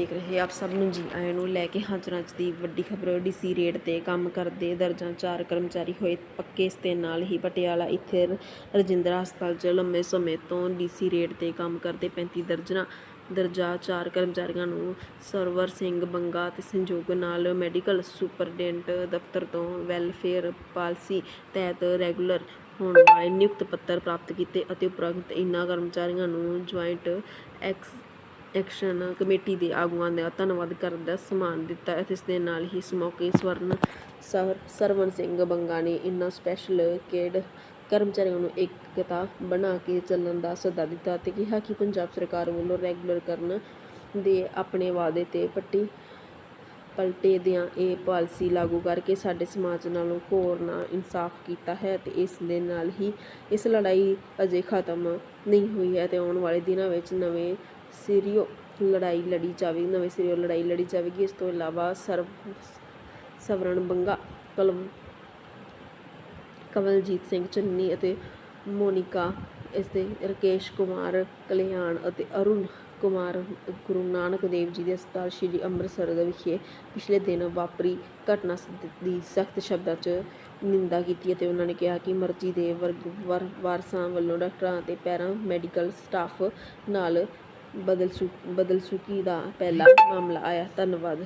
ਦੇਖ ਰਹੇ ਆਪ ਸਭ ਨੂੰ ਜੀ ਆਇਆਂ ਨੂੰ ਲੈ ਕੇ ਹਾਜ਼ਰਾਂ 'ਚ ਦੀ ਵੱਡੀ ਖਬਰ, ਡੀਸੀ ਰੇਟ ਤੇ ਕੰਮ ਕਰਦੇ ਦਰਜਾਂ ਚਾਰ ਕਰਮਚਾਰੀ ਹੋਏ ਪੱਕੇ ਇਸ ਦੇ ਨਾਲ ਹੀ ਪਟਿਆਲਾ ਇੱਥੇ ਰਜਿੰਦਰਾ ਹਸਪਤਾਲ 'ਚ ਲੰਮੇ ਸਮੇਂ ਤੋਂ ਡੀਸੀ ਰੇਟ ਤੇ ਕੰਮ ਕਰਦੇ 35 ਦਰਜਨਾਂ, ਦਰਜਾ ਚਾਰ ਕਰਮਚਾਰੀਆਂ ਨੂੰ ਸਰਵਰ ਸਿੰਘ ਬੰਗਾ ਤੇ ਸੰਯੋਗ ਨਾਲ ਮੈਡੀਕਲ ਸੁਪਰਡੈਂਟ ਦਫ਼ਤਰ ਤੋਂ ਵੈਲਫੇਅਰ ਪਾਲਿਸੀ ਤਹਿਤ ਰੈਗੂਲਰ ਹੋਣ ਵਾਲੇ ਨਿਯੁਕਤ ਪੱਤਰ ਪ੍ਰਾਪਤ ਕੀਤੇ ਅਤੇ ਉਪਰੰਤ ਇਨ੍ਹਾਂ ਕਰਮਚਾਰੀਆਂ ਨੂੰ ਜੁਆਇੰਟ ਐਕਸ ਐਕਸ਼ਨ ਕਮੇਟੀ ਦੇ ਆਗੂਆਂ ਦਾ ਧੰਨਵਾਦ ਕਰਨ ਦਾ ਸਨਮਾਨ ਦਿੱਤਾ। ਅਤੇ ਇਸ ਦੇ ਨਾਲ ਹੀ ਇਸ ਮੌਕੇ ਸਵਰਨ ਸਰ ਸਰਵਨ ਸਿੰਘ ਬੰਗਾ ਨੇ ਇਨ੍ਹਾਂ ਸਪੈਸ਼ਲ ਕੇਡ ਕਰਮਚਾਰੀਆਂ ਨੂੰ ਇਕਤਾ ਬਣਾ ਕੇ ਚੱਲਣ ਦਾ ਸੱਦਾ ਦਿੱਤਾ ਤੇ ਕਿਹਾ ਕਿ ਪੰਜਾਬ ਸਰਕਾਰ ਵੱਲੋਂ ਰੈਗੂਲਰ ਕਰਨ ਦੇ ਆਪਣੇ ਵਾਅਦੇ ਤੇ ਪੱਟੀ ਪਲਟੇ ਦਿਆਂ ਇਹ ਪਾਲਿਸੀ ਲਾਗੂ ਕਰਕੇ ਸਾਡੇ ਸਮਾਜ ਨਾਲੋਂ ਘੋਰ ਨਾ ਇਨਸਾਫ ਕੀਤਾ ਹੈ ਤੇ ਇਸ ਦੇ ਨਾਲ ਹੀ ਇਸ ਲੜਾਈ ਅਜੇ ਖਤਮ ਨਹੀਂ ਹੋਈ ਹੈ ਤੇ ਆਉਣ ਵਾਲੇ ਦਿਨਾਂ ਵਿੱਚ ਨਵੇਂ ਸਿਰਿਓ ਲੜਾਈ ਲੜੀ ਜਾਵੇਗੀ, ਨਵੇਂ ਸਿਰਿਓ ਲੜਾਈ ਲੜੀ ਜਾਵੇਗੀ। ਇਸ ਤੋਂ ਇਲਾਵਾ ਸਰਵ, ਸਵਰਨ ਬੰਗਾ ਕਲਮ ਕਵਲਜੀਤ ਸਿੰਘ ਚੰਨੀ ਅਤੇ ਮੋਨਿਕਾ, ਇਸ ਦੇ ਰਕੇਸ਼ ਕੁਮਾਰ ਕਲਿਆਣ ਅਤੇ ਅਰੁਣ ਕੁਮਾਰ, ਗੁਰੂ ਨਾਨਕ ਦੇਵ ਜੀ ਦੇ ਹਸਪਤਾਲ ਸ਼੍ਰੀ ਅੰਮ੍ਰਿਤਸਰ ਦੇ ਵਿਖੇ ਪਿਛਲੇ ਦਿਨ ਵਾਪਰੀ ਘਟਨਾ ਸ- ਦੀ ਸਖਤ ਸ਼ਬਦਾਂ 'ਚ ਨਿੰਦਾ ਕੀਤੀ ਅਤੇ ਉਹਨਾਂ ਨੇ ਕਿਹਾ ਕਿ ਮਰਜ਼ੀ ਦੇ ਵਰਗ, ਵਰ- ਵਾਰਸਾਂ ਵੱਲੋਂ ਡਾਕਟਰਾਂ ਅਤੇ ਪੈਰਾ ਮੈਡੀਕਲ ਸਟਾਫ ਨਾਲ ਬਦਲਸੂ ਬਦਲਸੂਕੀ ਦਾ ਪਹਿਲਾ ਮਾਮਲਾ ਆਇਆ। ਧੰਨਵਾਦ।